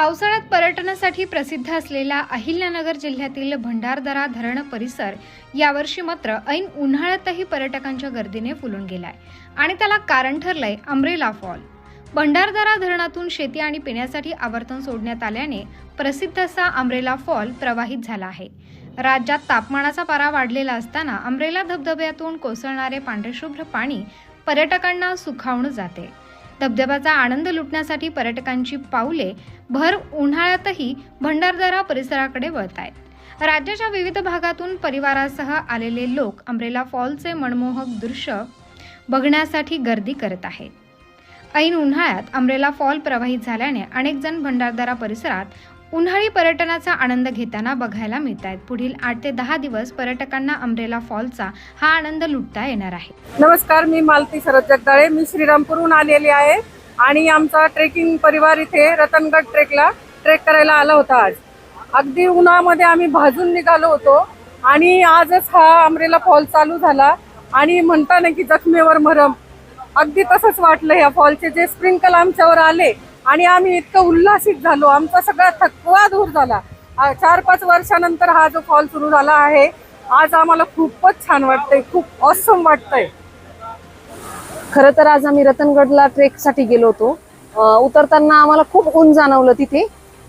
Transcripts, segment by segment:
पावसाळ्यात पर्यटनासाठी प्रसिद्ध असलेला अहिल्यानगर जिल्ह्यातील भंडारदरा धरण परिसर यावर्षी मात्र ऐन उन्हाळ्यातही पर्यटकांच्या गर्दीने फुलून गेलाय. आणि त्याला कारण ठरलंय अमरेला फॉल. भंडारदरा धरणातून शेती आणि पिण्यासाठी आवर्तन सोडण्यात आल्याने प्रसिद्ध असा अमरेला फॉल प्रवाहित झाला आहे. राज्यात तापमानाचा पारा वाढलेला असताना अमरेला धबधब्यातून कोसळणारे पांढरेशुभ्र पाणी पर्यटकांना सुखावून जाते. धबधब्याचा आनंद लुटण्यासाठी पर्यटकांची पाऊले भर उन्हाळ्यातही भंडारदरा परिसराकडे वळत आहेत. राज्याच्या विविध भागातून परिवारासह आलेले लोक अमरेला फॉलचे मनमोहक दृश्य बघण्यासाठी गर्दी करत आहेत. ऐन उन्हाळ्यात अमरेला फॉल प्रवाहित झाल्याने अनेक जण भंडारदरा परिसरात उन्हाळी पर्यटनाचा आनंद घेताना बघायला मिळत आहेत पुढील आठ ते दहा दिवस पर्यटकांना अमरेला फॉलचा हा आनंद लुटता येणार आहे. नमस्कार मी मालती शरद जगदाळे. मी श्रीरामपूरहून आलेली आहे आणि आमचा ट्रेकिंग परिवार इथे रतनगड ट्रेकला ट्रेक करायला आला होता आज. अगदी उन्हामध्ये आम्ही भाजून निघालो होतो आणि आजच हा अमरेला फॉल चालू झाला आणि म्हणता ना की जखमेवर मरम. अगदी तसंच वाटलं ह्या फॉलचे जे स्प्रिंकल आमच्यावर आले आणि आम्ही इतकं उल्हासित झालो. आमचा सगळा थकवा दूर झाला. चार पाच वर्षानंतर हा जो कॉल सुरू झाला आहे आज आम्हाला खूपच छान वाटतंय खूप ऑसम वाटतंय. खरं तर आज आम्ही रतनगडला ट्रेकसाठी गेलो होतो. उतरताना आम्हाला खूप ऊन जाणवलं तिथे.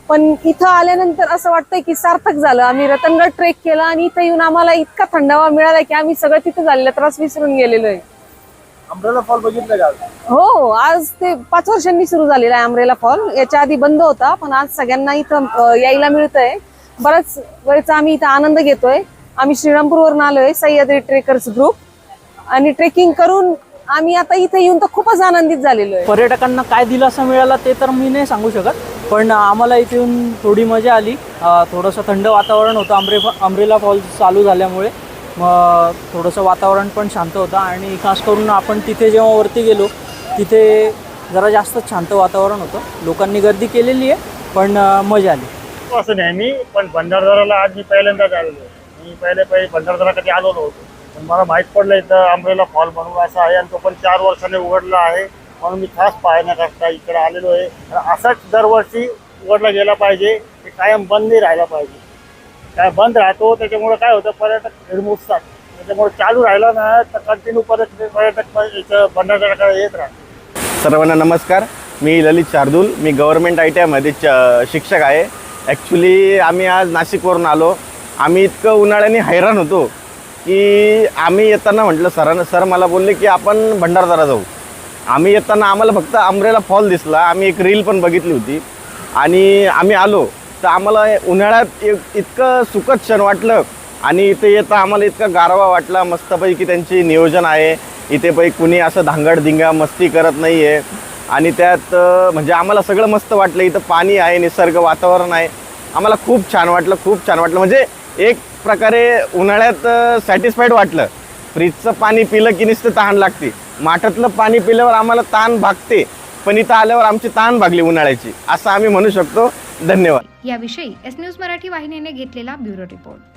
पण इथं आल्यानंतर असं वाटतंय की सार्थक झालं. आम्ही रतनगड ट्रेक केला आणि इथं येऊन आम्हाला इतका थंडावा मिळाला की आम्ही सगळं तिथं झालेलं त्रास विसरून गेलेलो आहे. अमरेला फॉल बघितलं का हो आज ते पाच वर्षांनी सुरू झालेला आहे अमरेला फॉल याच्या आधी बंद होता पण आज सगळ्यांना इथं अं, यायला मिळतंय. बराच वेळचा आम्ही इथं आनंद घेतोय. आम्ही श्रीरामपूरवरून आलोय सह्याद्री ट्रेकर्स ग्रुप आणि ट्रेकिंग करून आम्ही आता इथे येऊन तर खूपच आनंदित झालेलो आहे. पर्यटकांना काय दिलासा मिळाला ते तर मी नाही सांगू शकत पण आम्हाला इथे येऊन थोडी मजा आली. अं, थोडंसं थंड वातावरण होतं अमरे अमरेला फॉल्स चालू झाल्यामुळे. मग थोडंसं वातावरण पण शांत होतं आणि खास करून आपण तिथे जेव्हा वरती गेलो तिथे जरा जास्तच शांत वातावरण होतं. लोकांनी गर्दी केलेली आहे पण मजा आली. हो, असं नाही. मी पण भंडारदराला आज मी पहिल्यांदाच आलेलो आहे. मी पहिले पहिले भंडारदरा कधी आलो नव्हतो. पण मला माहीत पडलं इथं अमरेला फॉल म्हणून असं आहे आणि तो पण चार वर्षाने उघडला आहे. म्हणून मी खास पाहण्याकरता इकडे आलेलो आहे. आणि असाच दरवर्षी उघडला गेला पाहिजे ते कायम बंद नाही राहिला पाहिजे. काय बंद राहतो त्याच्यामुळे काय होतं पर्यटक हिरमुसतात त्याच्यामुळे चालू राहिला ना तर कंटिन्यू परत पर्यटक इथं येत राहतो सर्वांना नमस्कार. मी ललित शार्दूल. मी गव्हर्नमेंट आय टी आयमध्ये शिक्षक आहे. ॲक्च्युली आम्ही आज नाशिकवरून आलो. आम्ही इतकं उन्हाळ्याने हैराण होतो की आम्ही येताना म्हटलं सरांना सर मला बोलले की आपण भंडारदारा जाऊ. आम्ही येताना आम्हाला फक्त आंब्रेला फॉल दिसला. आम्ही एक रील पण बघितली होती. आणि आम्ही आलो. तर आम्हाला उन्हाळ्यात इतकं सुखद क्षण वाटलं. आणि इथे येता आम्हाला इतका गारवा वाटला. मस्तपैकी त्यांची नियोजन आहे. इथे पैकी कुणी असं धांगडधिंगा मस्ती करत नाही आहे आणि त्यात म्हणजे आम्हाला सगळं मस्त वाटलं. इथं पाणी आहे निसर्ग वातावरण आहे. आम्हाला खूप छान वाटलं खूप छान वाटलं. म्हणजे एक प्रकारे उन्हाळ्यात सॅटिस्फाईड वाटलं. फ्रीजचं पाणी पिलं की नुसतं तहान लागते. माठातलं पाणी पिल्यावर आम्हाला ताण भागते. पण इथं आल्यावर आमची ताण भागली उन्हाळ्याची. असं आम्ही म्हणू शकतो. धन्यवाद. याविषयी एस न्यूज मराठी वाहिनीने घेतलेला ब्युरो रिपोर्ट.